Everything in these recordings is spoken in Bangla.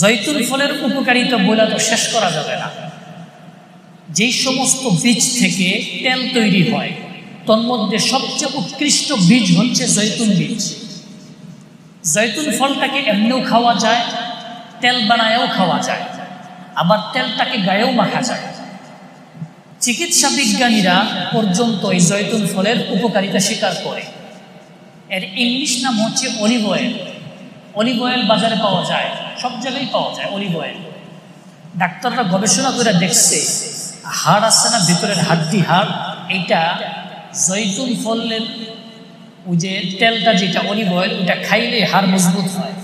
জৈতুন ফলের উপকারিতা বলে তো শেষ করা যাবে না। যেই সমস্ত বীজ থেকে তেল তৈরি হয় তন্মধ্যে সবচেয়ে উৎকৃষ্ট বীজ হচ্ছে জৈতুন বীজ। জৈতুন ফলটাকে এমনিও খাওয়া যায়, তেল বানায়ও খাওয়া যায়, আবার তেলটাকে গায়েও মাখা যায়। চিকিৎসা বিজ্ঞানীরা পর্যন্ত এই জৈতুন ফলের উপকারিতা স্বীকার করে। এর ইংলিশ নাম হচ্ছে অলিভ অয়েল। অলিভ অয়েল বাজারে পাওয়া যায়। সব জায়গায় পাওয়া যায় অলিভ অয়েল ডাক্তাররা গবেষণা করে দেখছে, হাড় আছে না, ভিতরের হাড্ডি হাড়, এইটা জৈতুন ফলের ওই যে তেলটা যেটা অলিভ অয়েল ওটা খাইলে হাড় মজবুত হয়।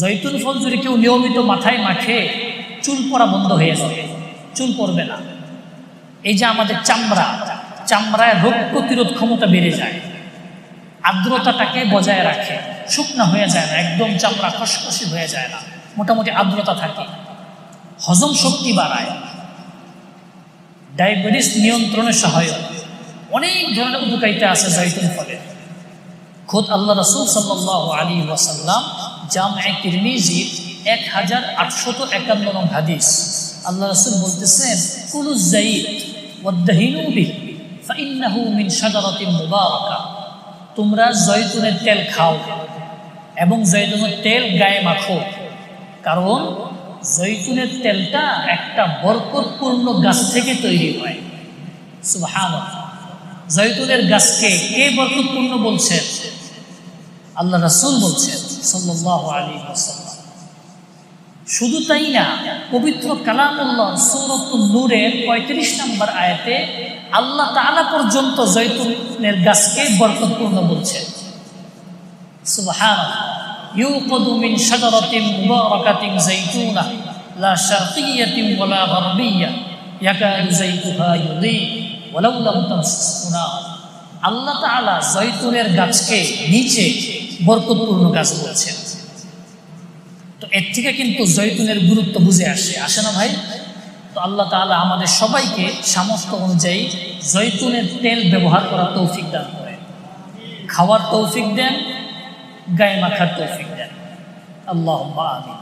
জৈতুন ফল যদি কেউ নিয়মিত মাথায় মাখে, চুল পড়া বন্ধ হয়ে যাবে, চুল পড়বে না। এই যে আমাদের চামড়া, চামড়ায় রোগ প্রতিরোধ ক্ষমতা বেড়ে যায়। আর্দ্রতাটাকে বজায় রাখে। শুকনা হয়ে যায় না, একদম চামড়া খসখসি হয়ে যায় না, মোটামুটি আর্দ্রতা থাকে। হজম শক্তি বাড়ায়। ডায়াবেটিস নিয়ন্ত্রণে সহায়ক। অনেক ধরনের উপকারিতা আছে জৈতুন ফলে। খোদ আল্লাহ রসুল সাল্লাহ আলী ওয়াসাল্লাম জামে তিরমিজি এক হাজার আটশত একান্ন নং হাদিস। আল্লাহ রসুল বলতেছেন কুলু জাইদ ওয়াদ্দাহিনু বিহি শাজারাতিন মুবারাকা। তোমরা জয়তুনের তেল খাও এবং জয়তুনের তেল গায়ে মাখো। কারণ জৈতুনের তেলটা একটা বরকতপূর্ণ গাছ থেকে তৈরি হয়। সুবহান জৈতুনের গাছকে কে বরকতপূর্ণ বলছেন আল্লাহ রাসূল বলছেন সাল্লাল্লাহু আলাইহি ওয়াসাল্লাম। শুধু তাই না, পবিত্র কালামুল্লাহ সৌরতুল নূরের পঁয়ত্রিশ নম্বর আয়াতে আল্লাহ তালা পর্যন্ত জৈতুনের গাছকে বরকতপূর্ণ বলছে লা আল্লাহ জৈতুনের গাছকে নিচে বরকতপূর্ণ গাছ বলছেন। তো এর থেকে কিন্তু জৈতুনের গুরুত্ব বুঝে আসে। আসে না ভাই? তো আল্লাহ তালা আমাদের সবাইকে সামর্থ্য অনুযায়ী জৈতুনের তেল ব্যবহার করার তৌফিক দান করে। খাওয়ার তৌফিক দেন, গায়ে মাখার তৌফিক দেন। আল্লাহ আমিন।